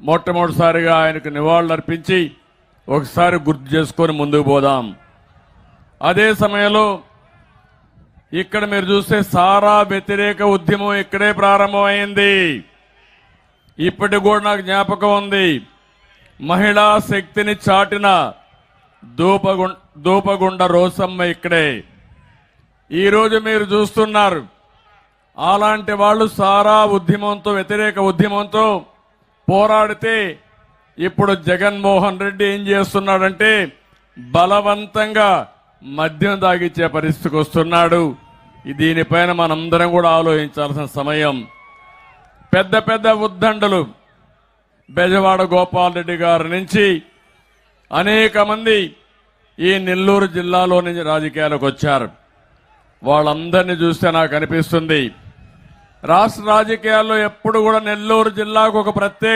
మొట్టమొదటిసారిగా ఆయనకు నివాళులర్పించి ఒకసారి గుర్తు చేసుకొని ముందుకు పోదాం. అదే సమయంలో ఇక్కడ మీరు చూస్తే సారా వ్యతిరేక ఉద్యమం ఇక్కడే ప్రారంభమైంది. ఇప్పటికి కూడా నాకు జ్ఞాపకం ఉంది. మహిళా శక్తిని చాటిన దూపగు దూపగుండ రోసమ్మ ఇక్కడే. ఈరోజు మీరు చూస్తున్నారు. అలాంటి వాళ్ళు సారా ఉద్యమంతో వ్యతిరేక ఉద్యమంతో పోరాడితే ఇప్పుడు జగన్మోహన్ రెడ్డి ఏం చేస్తున్నాడంటే బలవంతంగా మద్యం తాగిచ్చే పరిస్థితికి వస్తున్నాడు. దీనిపైన మనందరం కూడా ఆలోచించాల్సిన సమయం. పెద్ద పెద్ద ఉద్దండలు బెజవాడ గోపాల్ రెడ్డి గారి నుంచి అనేక మంది ఈ నెల్లూరు జిల్లాలో నుంచి రాజకీయాలకు వచ్చారు. వాళ్ళందరినీ చూస్తే నాకు అనిపిస్తుంది రాష్ట్ర రాజకీయాల్లో ఎప్పుడు కూడా నెల్లూరు జిల్లాకు ఒక ప్రత్యేక